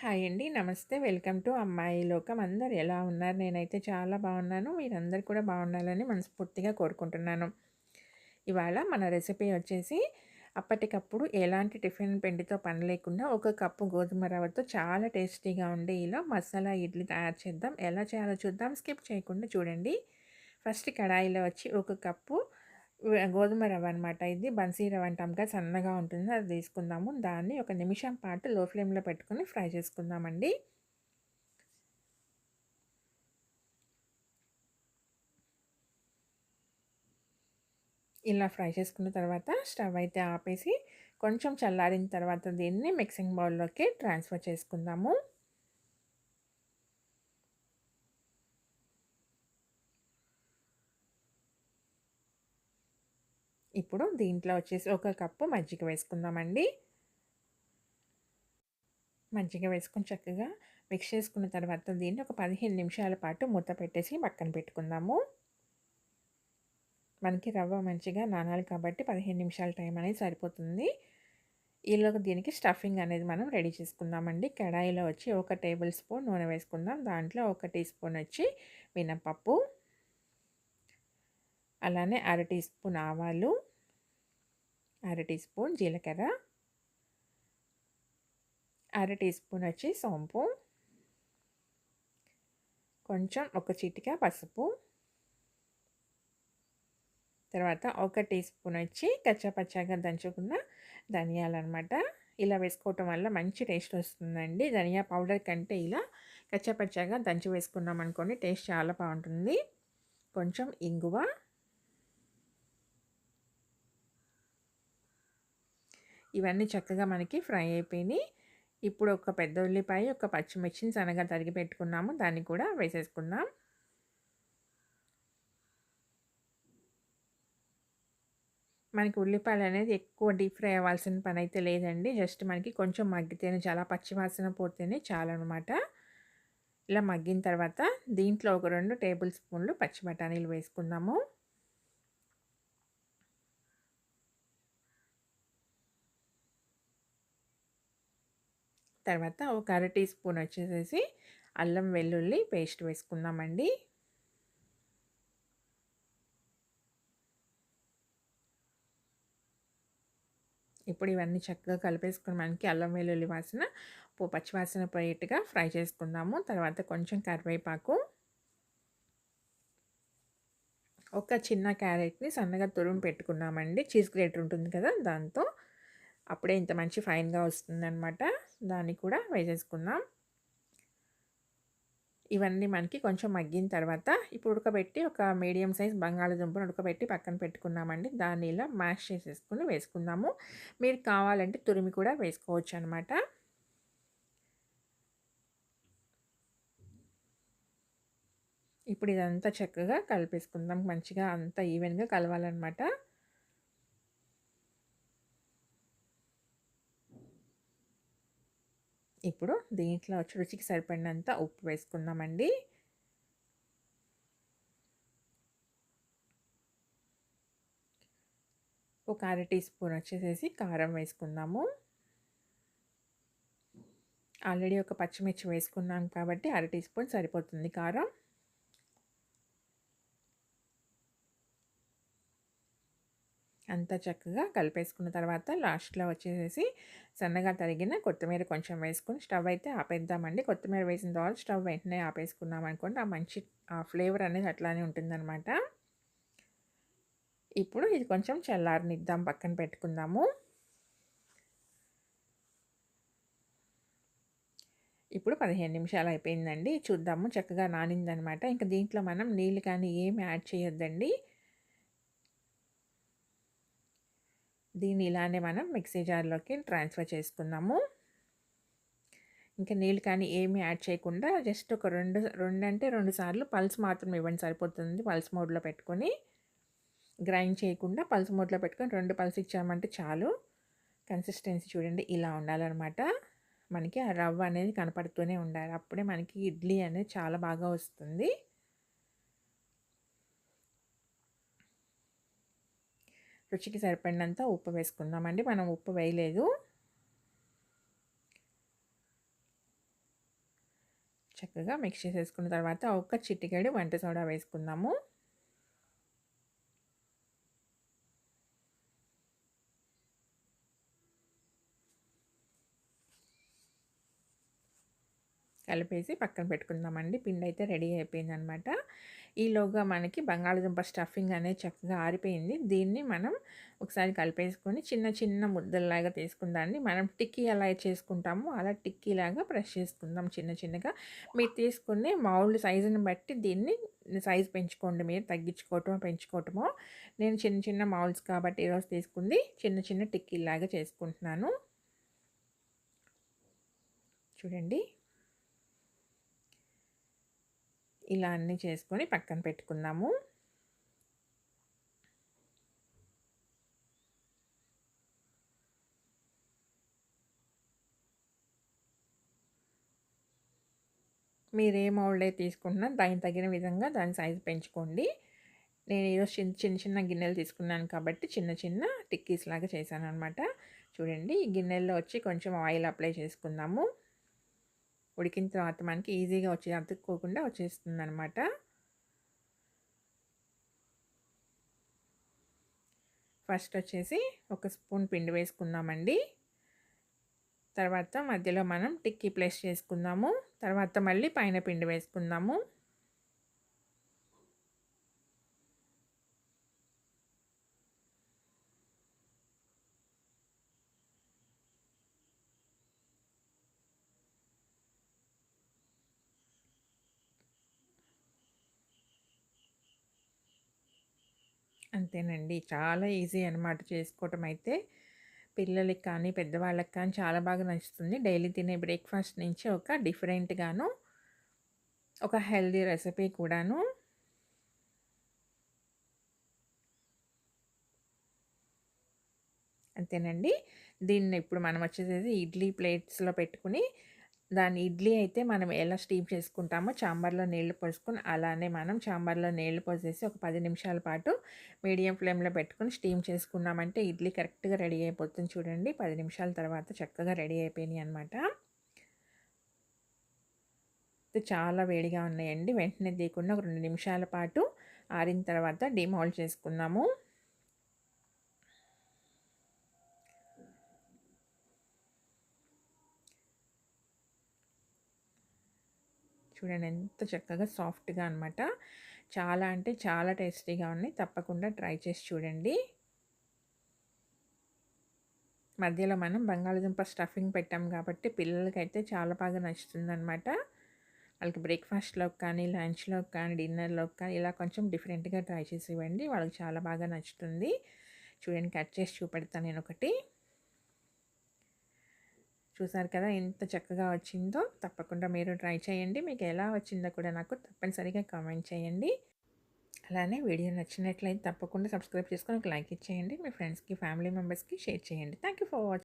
Hi అండి. నమస్తే. Welcome to అమ్మాయి లోకం. అందరు ఎలా ఉన్నారు? నేనైతే చాలా బాగున్నాను. మీరందరు కూడా బాగుండాలని మనస్ఫూర్తిగా కోరుకుంటున్నాను. ఇవాళ మన రెసిపీ వచ్చేసి అప్పటికప్పుడు ఎలాంటి టిఫిన్ పిండితో పని లేకుండా ఒక కప్పు గోధుమ రవ్వతో చాలా టేస్టీగా ఉండే ఇలా మసాలా ఇడ్లీ తయారు చేద్దాం. ఎలా చేయాలో చూద్దాం. స్కిప్ చేయకుండా చూడండి. ఫస్ట్ కడాయిలో వచ్చి ఒక కప్పు గోధుమ రవ్వ అనమాట ఇది. బన్సీ రవ్వ అంటాం కదా సన్నగా ఉంటుంది. అది తీసుకుందాము. దాన్ని ఒక నిమిషం పాటు లో ఫ్లేమ్లో పెట్టుకుని ఫ్రై చేసుకుందామండి. ఇలా ఫ్రై చేసుకున్న తర్వాత స్టవ్ అయితే ఆపేసి కొంచెం చల్లారిన తర్వాత దీన్ని మిక్సింగ్ బౌల్లోకి ట్రాన్స్ఫర్ చేసుకుందాము. ఇప్పుడు దీంట్లో వచ్చేసి ఒక కప్పు మజ్జిగ వేసుకుందామండి. మజ్జిగ వేసుకొని చక్కగా మిక్స్ చేసుకున్న తర్వాత దీన్ని ఒక పదిహేను నిమిషాల పాటు మూత పెట్టేసి పక్కన పెట్టుకుందాము. మనకి రవ్వ మంచిగా నానాలి కాబట్టి పదిహేను నిమిషాల టైం అనేది సరిపోతుంది. ఈలోగా దీనికి స్టఫింగ్ అనేది మనం రెడీ చేసుకుందామండి. కడాయిలో వచ్చి ఒక టేబుల్ స్పూన్ నూనె వేసుకుందాం. దాంట్లో ఒక టీ స్పూన్ వచ్చి మినపప్పు అలానే అర టీ స్పూన్ ఆవాలు అర టీ స్పూన్ జీలకర్ర. అర టీ స్పూన్ వచ్చి సోంపు. కొంచెం ఒక చిటిక పసుపు. తర్వాత ఒక టీ స్పూన్ వచ్చి కచ్చాపచ్చాగా దంచుకున్న ధనియాలు అనమాట ఇలా వేసుకోవటం వల్ల మంచి టేస్ట్ వస్తుందండి. ధనియా పౌడర్ కంటే ఇలా కచ్చాపచ్చాగా దంచి వేసుకున్నాం అనుకోండి టేస్ట్ చాలా బాగుంటుంది. కొంచెం ఇంగువ. ఇవన్నీ చక్కగా మనకి ఫ్రై అయిపోయినాయి. ఇప్పుడు ఒక పెద్ద ఉల్లిపాయ ఒక పచ్చిమిర్చిని సన్నగా తరిగి పెట్టుకున్నాము. దాన్ని కూడా వేసేసుకుందాం. మనకి ఉల్లిపాయలు అనేది ఎక్కువ డీప్ ఫ్రై అవ్వాల్సిన పని అయితే లేదండి. జస్ట్ మనకి కొంచెం మగ్గితేనే చాలా పచ్చివాసన పోతేనే అనమాట ఇలా మగ్గిన తర్వాత దీంట్లో ఒక రెండు టేబుల్ స్పూన్లు పచ్చి బఠానీలు వేసుకుందాము. తర్వాత ఒక అర టీ స్పూన్ వచ్చేసేసి అల్లం వెల్లుల్లి పేస్ట్ వేసుకుందామండి. ఇప్పుడు ఇవన్నీ చక్కగా కలిపేసుకుని మనకి అల్లం వెల్లుల్లి వాసన పచ్చివాసన పోయేట్టుగా ఫ్రై చేసుకుందాము. తర్వాత కొంచెం కరివేపాకు ఒక చిన్న క్యారెట్ని సన్నగా తురుము పెట్టుకున్నామండి. చీజ్ గ్రేటర్ ఉంటుంది కదా దాంతో. అప్పుడే ఇంత మంచి ఫైన్గా వస్తుందన్నమాట. దాన్ని కూడా వేసేసుకుందాం. ఇవన్నీ మనకి కొంచెం మగ్గిన తర్వాత ఇప్పుడు ఉడకబెట్టి ఒక మీడియం సైజ్ బంగాళదుంపను ఉడకబెట్టి పక్కన పెట్టుకున్నామండి. దాన్ని ఇలా మ్యాష్ చేసేసుకుని వేసుకుందాము. మీరు కావాలంటే తురిమి కూడా వేసుకోవచ్చు అనమాట ఇప్పుడు ఇదంతా చక్కగా కలిపేసుకుందాం. మంచిగా అంతా ఈవెన్గా కలవాలన్నమాట. ఇప్పుడు దీంట్లో వచ్చి రుచికి సరిపడినంత ఉప్పు వేసుకుందామండి. ఒక అర టీ స్పూన్ వచ్చేసేసి కారం వేసుకుందాము. ఆల్రెడీ ఒక పచ్చిమిర్చి వేసుకున్నాం కాబట్టి అర టీ స్పూన్ సరిపోతుంది కారం. అంతా చక్కగా కలిపేసుకున్న తర్వాత లాస్ట్లో వచ్చేసేసి సన్నగా తరిగిన కొత్తిమీర కొంచెం వేసుకుని స్టవ్ అయితే ఆపేద్దామండి. కొత్తిమీర వేసిన తర్వాత స్టవ్ వెంటనే ఆపేసుకున్నాం అనుకోండి ఆ మంచి ఆ ఫ్లేవర్ అనేది అట్లానే ఉంటుందన్నమాట. ఇప్పుడు ఇది కొంచెం చల్లారనిద్దాం పక్కన పెట్టుకుందాము. ఇప్పుడు పదిహేను నిమిషాలు అయిపోయిందండి. చూద్దాము చక్కగా నానిందనమాట ఇంకా దీంట్లో మనం నీళ్ళు కానీ ఏమి యాడ్ చేయొద్దండి. దీన్ని ఇలానే మనం మిక్సీ జార్లోకి ట్రాన్స్ఫర్ చేసుకుందాము. ఇంకా నీళ్ళు కానీ ఏమీ యాడ్ చేయకుండా జస్ట్ ఒక రెండు రెండు అంటే రెండు సార్లు పల్స్ మాత్రం ఇవ్వండి సరిపోతుంది. పల్స్ మోడ్లో పెట్టుకొని గ్రైండ్ చేయకుండా పల్స్ మోడ్లో పెట్టుకొని రెండు పల్స్ ఇచ్చామంటే చాలు. కన్సిస్టెన్సీ చూడండి ఇలా ఉండాలన్నమాట. మనకి ఆ రవ్వ అనేది కనపడుతూనే ఉండాలి. అప్పుడే మనకి ఇడ్లీ అనేది చాలా బాగా వస్తుంది. రుచికి సరిపడినంత ఉప్పు వేసుకుందామండి. మనం ఉప్పు వేయలేదు. చక్కగా మిక్స్ చేసేసుకున్న తర్వాత ఒక్క చిట్టికాయడు వంట సోడా వేసుకుందాము. కలిపేసి పక్కన పెట్టుకుందామండి. పిండి అయితే రెడీ అయిపోయింది అనమాట ఈలోగా మనకి బంగాళదుంప స్టఫింగ్ అనేది చక్కగా ఆరిపోయింది. దీన్ని మనం ఒకసారి కలిపేసుకొని చిన్న చిన్న ముద్దలాగా తీసుకుందాన్ని మనం టిక్కీ ఎలా చేసుకుంటామో అలా టిక్కీలాగా ప్రెస్ చేసుకుందాం చిన్న చిన్నగా. మీరు తీసుకునే మౌల్డ్ సైజుని బట్టి దీన్ని సైజ్ పెంచుకోండి. మీరు తగ్గించుకోవటమో పెంచుకోవటమో. నేను చిన్న చిన్న మౌల్స్ కాబట్టి ఈరోజు తీసుకుంది చిన్న చిన్న టిక్కీలాగా చేసుకుంటున్నాను. చూడండి. ఇలా అన్నీ చేసుకొని పక్కన పెట్టుకుందాము. మీరు ఏ మౌల్డ్ అయితే తీసుకుంటున్నా దానికి తగిన విధంగా దాని సైజు పెంచుకోండి. నేను ఈరోజు చిన్న చిన్న చిన్న గిన్నెలు తీసుకున్నాను కాబట్టి చిన్న చిన్న టిక్కీస్ లాగా చేశాను అనమాట చూడండి ఈ గిన్నెల్లో వచ్చి కొంచెం ఆయిల్ అప్లై చేసుకుందాము. ఉడికిన తర్వాత మనకి ఈజీగా వచ్చి అతుక్కోకుండా వచ్చేస్తుంది అనమాట ఫస్ట్ వచ్చేసి ఒక స్పూన్ పిండి వేసుకుందామండి. తర్వాత మధ్యలో మనం టిక్కీ ప్లేస్ చేసుకుందాము. తర్వాత మళ్ళీ పైన పిండి వేసుకుందాము. అంతేనండి. చాలా ఈజీ అనమాట చేసుకోవటం అయితే. పిల్లలకి కానీ పెద్దవాళ్ళకి కానీ చాలా బాగా నచ్చుతుంది. డైలీ తినే బ్రేక్ఫాస్ట్ నుంచి ఒక డిఫరెంట్గాను ఒక హెల్దీ రెసిపీ కూడాను. అంతేనండి. దీన్ని ఇప్పుడు మనం వచ్చేసేసి ఇడ్లీ ప్లేట్స్లో పెట్టుకుని దాని ఇడ్లీ అయితే మనం ఎలా స్టీమ్ చేసుకుంటామో చాంబార్లో నీళ్ళు పోసుకొని అలానే మనం చాంబార్లో నీళ్ళు పోసేసి ఒక పది నిమిషాల పాటు మీడియం ఫ్లేమ్లో పెట్టుకుని స్టీమ్ చేసుకున్నామంటే ఇడ్లీ కరెక్ట్గా రెడీ అయిపోతుంది చూడండి. పది నిమిషాల తర్వాత చక్కగా రెడీ అయిపోయినాయి అనమాట చాలా వేడిగా ఉన్నాయండి. వెంటనే తీయకుండా ఒక రెండు నిమిషాల పాటు ఆరిన తర్వాత డిమాల్ట్ చేసుకున్నాము. చూడండి ఎంత చక్కగా సాఫ్ట్గా అనమాట చాలా అంటే చాలా టేస్టీగా ఉన్నాయి. తప్పకుండా ట్రై చేసి చూడండి. మధ్యలో మనం బంగాళదుంప స్టఫింగ్ పెట్టాం కాబట్టి పిల్లలకైతే చాలా బాగా నచ్చుతుందనమాట వాళ్ళకి బ్రేక్ఫాస్ట్లోకి కానీ లంచ్లోకి కానీ డిన్నర్లోకి కానీ ఇలా కొంచెం డిఫరెంట్గా ట్రై చేసి ఇవ్వండి. వాళ్ళకి చాలా బాగా నచ్చుతుంది. చూడండి కట్ చేసి చూపెడతాను నేను ఒకటి చూసారు కదా ఎంత చక్కగా వచ్చిందో. తప్పకుండా మీరు ట్రై చేయండి. మీకు ఎలా వచ్చిందో కూడా నాకు తప్పనిసరిగా కామెంట్ చేయండి. అలానే వీడియో నచ్చినట్లయితే తప్పకుండా సబ్స్క్రైబ్ చేసుకొని ఒక లైక్ ఇచ్చేయండి. మీ ఫ్రెండ్స్కి ఫ్యామిలీ మెంబర్స్కి షేర్ చేయండి. Thank you for watching